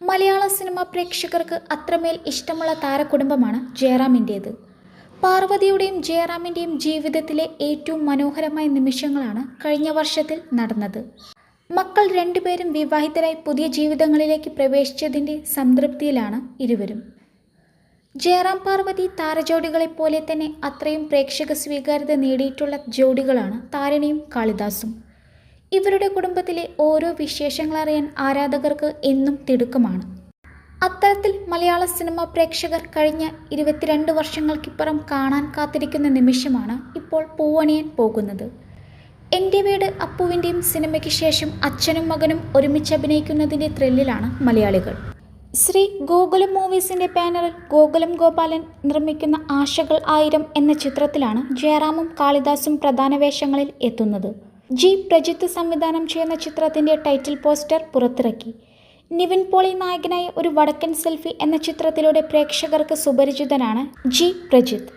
മലയാള cinema പ്രേക്ഷകർക്ക് അത്രമേൽ ഇഷ്ടമുള്ള താരകുടുംബമാണ് ജയറാമിന്റേത് പാർവതിയുടെയും ജയറാമിന്റെയും ജീവിതത്തിലെ ഏറ്റവും മനോഹരമായ നിമിഷങ്ങളാണ് കഴിഞ്ഞ വർഷത്തിൽ നടന്നത്. മക്കൾ രണ്ടുപേരും വിവാഹിതരായി പുതിയ ജീവിതങ്ങളിലേക്ക് പ്രവേശിച്ചതിന്റെ സംതൃപ്തിയിലാണ് ഇരുവരും. ജയറാം പാർവതി താരജോഡികളെപ്പോലെ തന്നെ അത്രയും പ്രേക്ഷക സ്വീകാര്യത നേടിയിട്ടുള്ള ജോഡികളാണ് താരണിയും കാളിദാസും. ഇവരുടെ കുടുംബത്തിലെ ഓരോ വിശേഷങ്ങൾ അറിയാൻ ആരാധകർക്ക് എന്നും തിടുക്കമാണ്. അത്തരത്തിൽ മലയാള സിനിമ പ്രേക്ഷകർ കഴിഞ്ഞ ഇരുപത്തിരണ്ട് വർഷങ്ങൾക്കിപ്പുറം കാണാൻ കാത്തിരിക്കുന്ന നിമിഷമാണ് ഇപ്പോൾ പൂവണിയാൻ പോകുന്നത്. എന്റെ വീട് അപ്പുവിന്റെയും സിനിമയ്ക്ക് ശേഷം അച്ഛനും മകനും ഒരുമിച്ച് അഭിനയിക്കുന്നതിന്റെ ത്രില്ലിലാണ് മലയാളികൾ. ശ്രീ ഗോകുലം മൂവീസിന്റെ ബാനറിൽ ഗോകുലം ഗോപാലൻ നിർമ്മിക്കുന്ന ആശകൾ ആയിരം എന്ന ചിത്രത്തിലാണ് ജയറാമും കാളിദാസും പ്രധാന വേഷങ്ങളിൽ എത്തുന്നത്. ജി പ്രജിത്ത് സംവിധാനം ചെയ്യുന്ന ചിത്രത്തിന്റെ ടൈറ്റിൽ പോസ്റ്റർ പുറത്തിറക്കി. നിവിൻ പോളി നായകനായ ഒരു വടക്കൻ സെൽഫി എന്ന ചിത്രത്തിലൂടെ പ്രേക്ഷകർക്ക് സുപരിചിതനാണ് ജി പ്രജിത്ത്.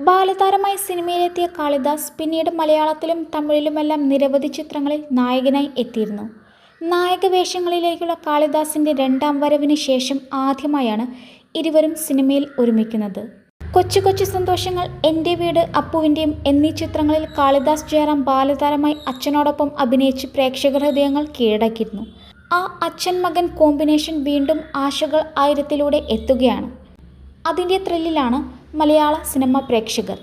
ബാലതാരമായി സിനിമയിലെത്തിയ കാളിദാസ് പിന്നീട് മലയാളത്തിലും തമിഴിലുമെല്ലാം നിരവധി ചിത്രങ്ങളിൽ നായകനായി എത്തിയിരുന്നു. നായക വേഷങ്ങളിലേക്കുള്ള കാളിദാസിന്റെ രണ്ടാം വരവിന് ശേഷം ആദ്യമായാണ് ഇരുവരും സിനിമയിൽ ഒരുമിക്കുന്നത്. കൊച്ചു കൊച്ചു സന്തോഷങ്ങൾ എന്റെ വീട് അപ്പുവിന്റെയും എന്നീ ചിത്രങ്ങളിൽ കാളിദാസ് ജയറാം ബാലതാരമായി അച്ഛനോടൊപ്പം അഭിനയിച്ച് പ്രേക്ഷക ഹൃദയങ്ങൾ കീഴടക്കിയിരുന്നു. ആ അച്ഛൻ മകൻ കോമ്പിനേഷൻ വീണ്ടും ആശകൾ ആയിരത്തിലൂടെ എത്തുകയാണ്. അതിന്റെ ത്രില്ലിലാണ് മലയാള സിനിമ പ്രേക്ഷകർ.